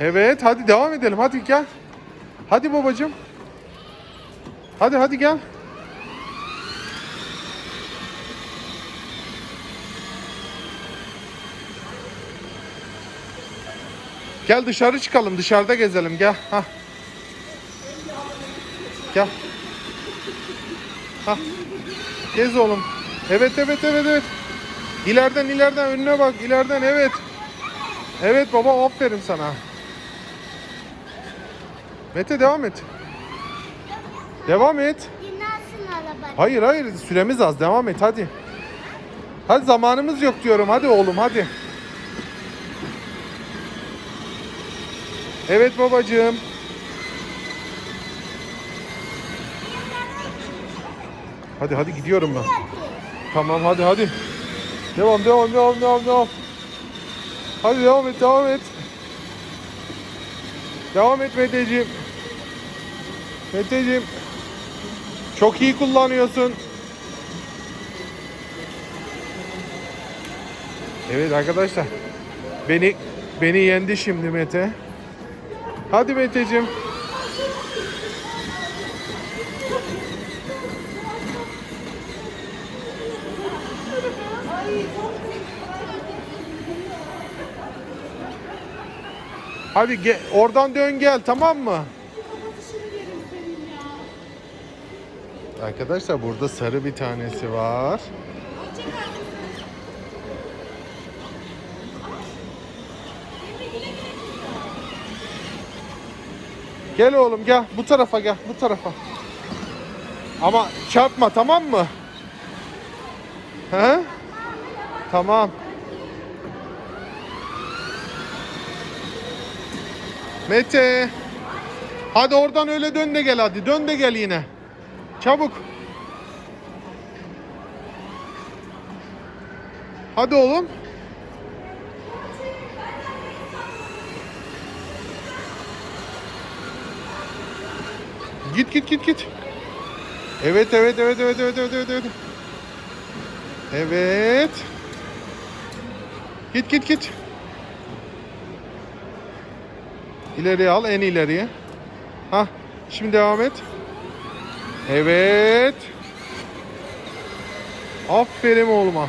Evet hadi devam edelim hadi gel. Hadi babacığım. Hadi hadi gel. Gel dışarı çıkalım dışarıda gezelim gel. Hah. Gel. Hah. Gez oğlum. Evet evet evet evet. İleriden ileriden önüne bak ileriden evet. Evet baba aferin sana. Mete devam et. Devam et. Dinlensin araba. Hayır hayır süremiz az devam et hadi. Hadi zamanımız yok diyorum hadi oğlum hadi. Evet babacığım. Hadi hadi gidiyorum ben. Tamam hadi hadi. Devam devam devam devam devam. Hadi devam et devam et. Devam et Meteciğim. Meteciğim. Çok iyi kullanıyorsun. Evet arkadaşlar. Beni beni yendi şimdi Mete. Hadi Meteciğim. Hadi ge- oradan dön gel tamam mı? Arkadaşlar burada sarı bir tanesi var. Gel oğlum gel bu tarafa gel bu tarafa. Ama çarpma tamam mı? He? Tamam. Mete. Hadi oradan öyle dön de gel hadi. Dön de gel yine. Çabuk. Hadi oğlum. Git git git git. Evet evet evet evet evet evet evet. Evet. Git git git. İleriye al en ileriye. Ha, şimdi devam et. Evet. Aferin oğluma.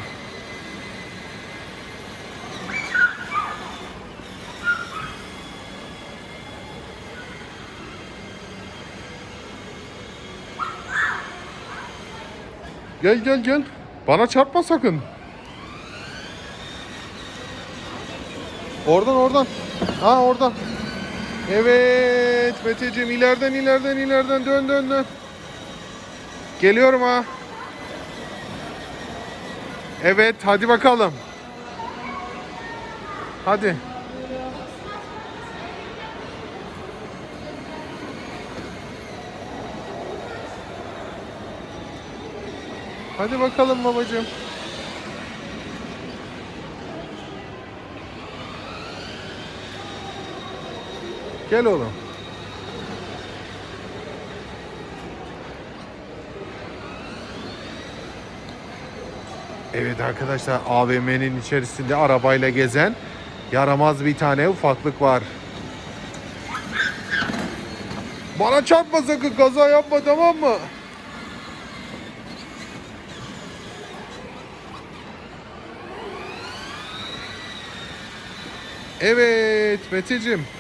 Gel gel gel. Bana çarpma sakın. Oradan oradan. Ha oradan. Evet Meteciğim ileriden ileriden ileriden dön dön dön. Geliyorum ha. Evet hadi bakalım. Hadi. Hadi bakalım babacığım. Gel oğlum. Evet arkadaşlar AVM'nin içerisinde arabayla gezen yaramaz bir tane ufaklık var. Bana çarpma sakın kaza yapma tamam mı? Evet Meteciğim.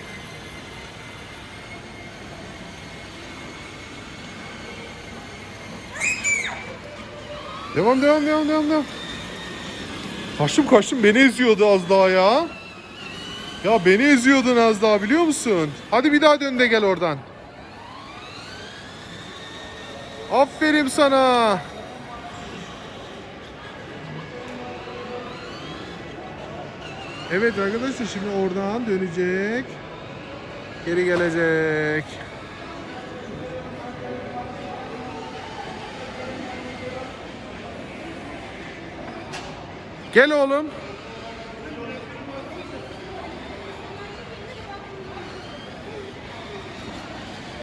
Devam devam devam devam devam. Kaçtım kaçtım beni eziyordu az daha ya. Ya beni eziyordun az daha biliyor musun? Hadi bir daha dön de gel oradan. Aferin sana. Evet arkadaşlar şimdi oradan dönecek. Geri gelecek. Gel oğlum.